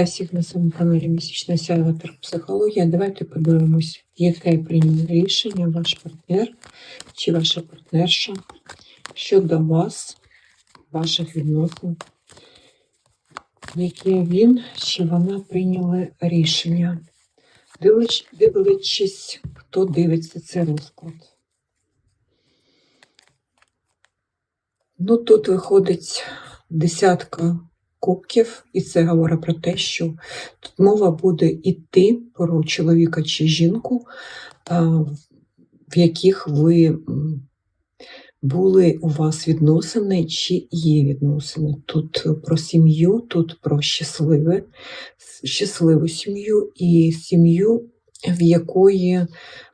Вітаю всіх на своєму каналі Місячна Сяйватер Психологія. Давайте подивимось, яке прийняв рішення ваш партнер чи ваша партнерша щодо вас, ваших відносин, яке він чи вона прийняли рішення. Дивлячись, хто дивиться цей розклад. Ну, тут виходить десятка кубків, і це говорить про те, що тут мова буде йти про чоловіка чи жінку, в яких ви були у вас відносини чи є відносини. Тут про сім'ю, тут про щасливе, щасливу сім'ю і сім'ю, в якої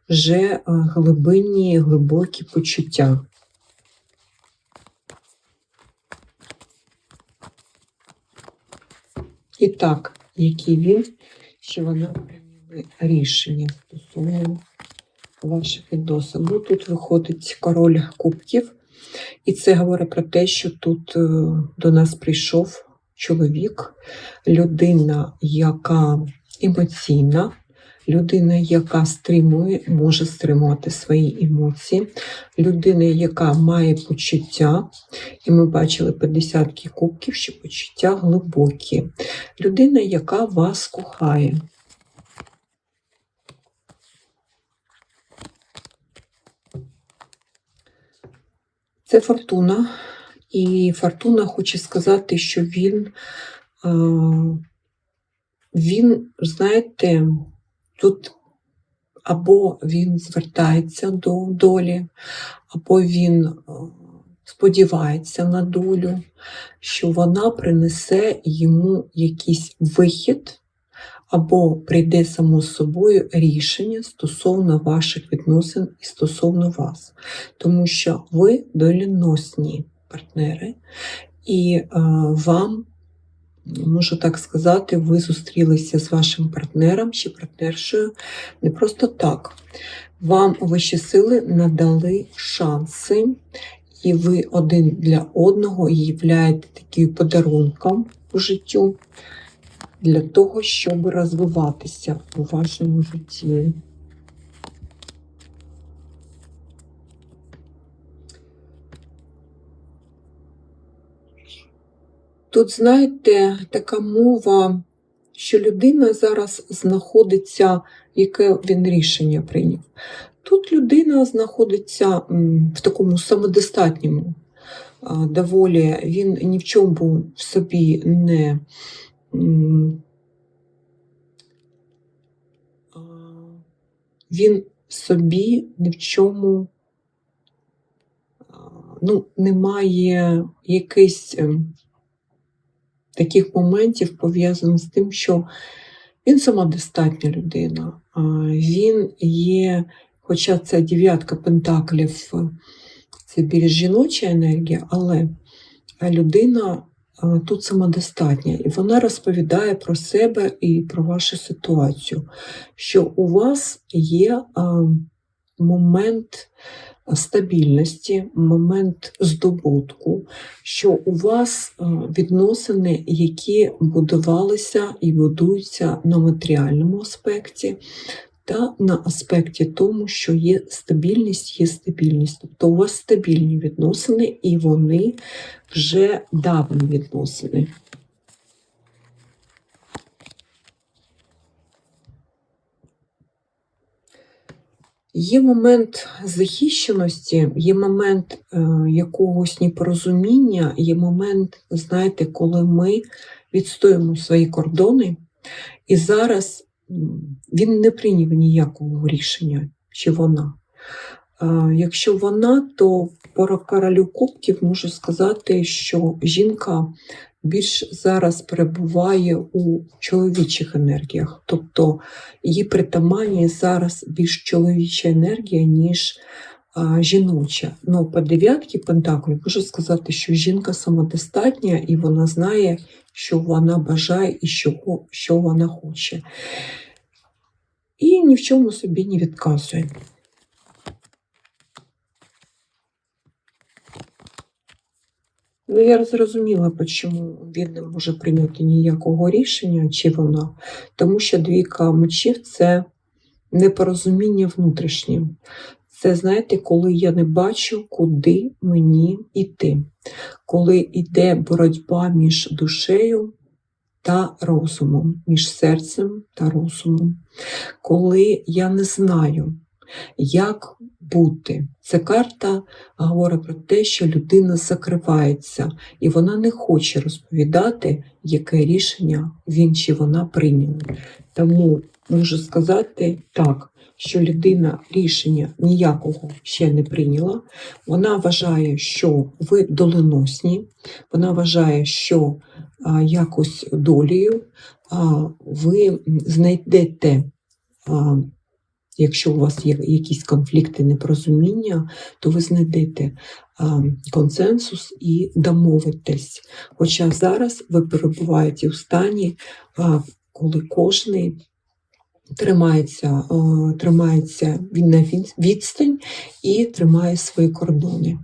вже глибинні, глибокі почуття. І так, який він, що вона прийняла рішення стосовно ваших відносин. Ну, тут виходить король кубків, і це говорить про те, що тут е, до нас прийшов чоловік, людина, яка емоційна, людина, яка стримує, може стримувати свої емоції, людина, яка має почуття, і ми бачили по десятки кубків, що почуття глибокі. Людина, яка вас кохає. Це фортуна. І фортуна хоче сказати, що він, е, він, знаєте, тут або він звертається до долі, або він е, сподівається на долю, що вона принесе йому якийсь вихід, або прийде само собою рішення стосовно ваших відносин і стосовно вас. Тому що ви доліносні партнери, і е, вам, можу так сказати, ви зустрілися з вашим партнером чи партнершою не просто так. Вам вищі сили надали шанси, і ви один для одного являєте таким подарунком у життю для того, щоб розвиватися у вашому житті. Тут, знаєте, така мова, що людина зараз знаходиться, яке він рішення прийняв. Тут людина знаходиться в такому самодостатньому доволі, він ні в чому в собі не він собі ні в чому ну, немає якийсь ем, таких моментів пов'язаних з тим, що він самодостатня людина, він є, хоча це дев'ятка пентаклів, це більш жіноча енергія, але людина тут самодостатня, і вона розповідає про себе і про вашу ситуацію, що у вас є момент стабільності, момент здобутку, що у вас відносини, які будувалися і будуються на матеріальному аспекті, та на аспекті тому, що є стабільність, є стабільність. Тобто у вас стабільні відносини, і вони вже давні відносини. Є момент захищеності, є момент е, якогось непорозуміння, є момент, знаєте, коли ми відстоїмо свої кордони, і зараз він не прийняв ніякого рішення, чи вона. Е, Якщо вона, то по королю кубків можу сказати, що жінка більш зараз перебуває у чоловічих енергіях, тобто її притаманні зараз більш чоловіча енергія, ніж а, жіноча. Ну, по дев'ятки пентаклів можу сказати, що жінка самодостатня і вона знає, що вона бажає і що, що вона хоче. І ні в чому собі не відказує. Ну, я зрозуміла, чому він не може прийняти ніякого рішення, чи вона. Тому що двійка мечів це непорозуміння внутрішнє. Це, знаєте, коли я не бачу, куди мені йти, коли йде боротьба між душею та розумом, між серцем та розумом, коли я не знаю, як бути. Ця карта говорить про те, що людина закривається, і вона не хоче розповідати, яке рішення він чи вона прийняла. Тому можу сказати так, що людина рішення ніякого ще не прийняла. Вона вважає, що ви доленосні, вона вважає, що а, якось долею а, ви знайдете. А, Якщо у вас є якісь конфлікти, непорозуміння, то ви знайдете консенсус і домовитесь. Хоча зараз ви перебуваєте у стані, коли кожен тримається, тримається на відстань і тримає свої кордони.